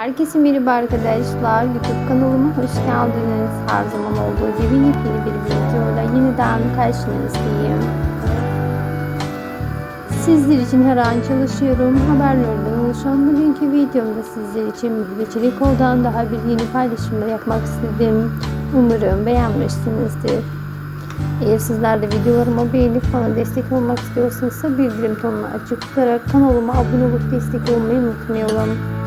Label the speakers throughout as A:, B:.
A: Herkese merhaba arkadaşlar. YouTube kanalıma hoş geldiniz. Her zaman olduğu gibi yepyeni bir videoyla yeniden karşınızdayım. Sizler için her an çalışıyorum. Haberlerden oluşan bugünkü videomda sizler için bir Çelikoğlu'dan daha bir yeni paylaşımlar yapmak istedim. Umarım beğenmişsinizdir. Eğer sizler de videolarımı beğenip bana destek olmak istiyorsanız bildirim tonunu açık tutarak kanalıma abone olup destek olmayı unutmayalım.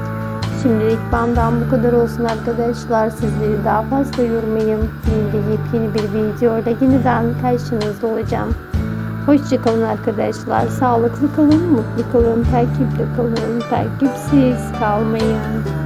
A: Şimdilik benden bu kadar olsun arkadaşlar. Sizleri daha fazla yormayayım. De yepyeni bir videoyla yeniden karşınızda olacağım. Hoşçakalın arkadaşlar. Sağlıklı kalın, mutlu kalın, takipte kalın, takipsiz kalmayın.